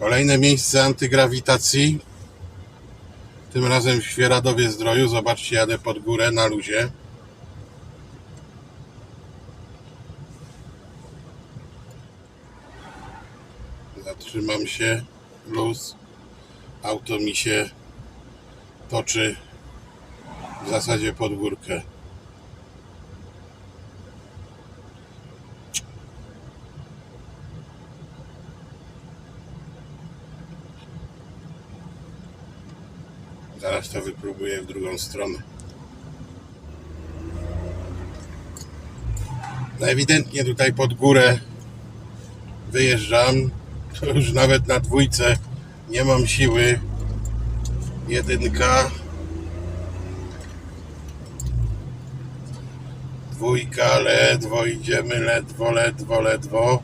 Kolejne miejsce antygrawitacji. Tym razem w Świeradowie Zdroju. Zobaczcie, jadę pod górę na luzie. Zatrzymam się. Luz. Auto mi się toczy w zasadzie pod górkę. Zaraz to wypróbuję w drugą stronę. No ewidentnie tutaj pod górę wyjeżdżam. Już nawet na dwójce nie mam siły. Jedynka. Dwójka, ledwo idziemy, ledwo, ledwo, ledwo.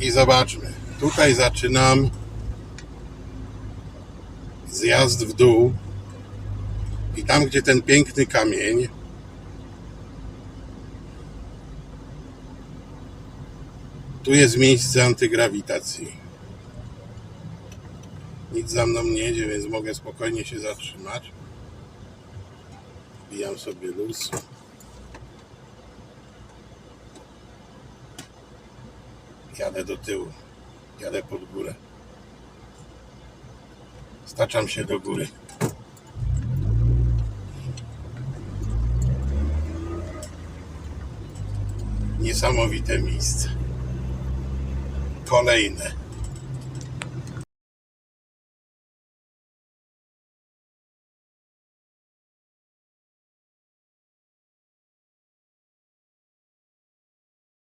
I zobaczmy. Tutaj zaczynam zjazd w dół i tam, gdzie ten piękny kamień, tu jest miejsce antygrawitacji. Nic za mną nie jedzie, więc mogę spokojnie się zatrzymać. Wbijam sobie luz. Jadę do tyłu. Jadę pod górę. Staczam się do góry. Niesamowite miejsce. Kolejne.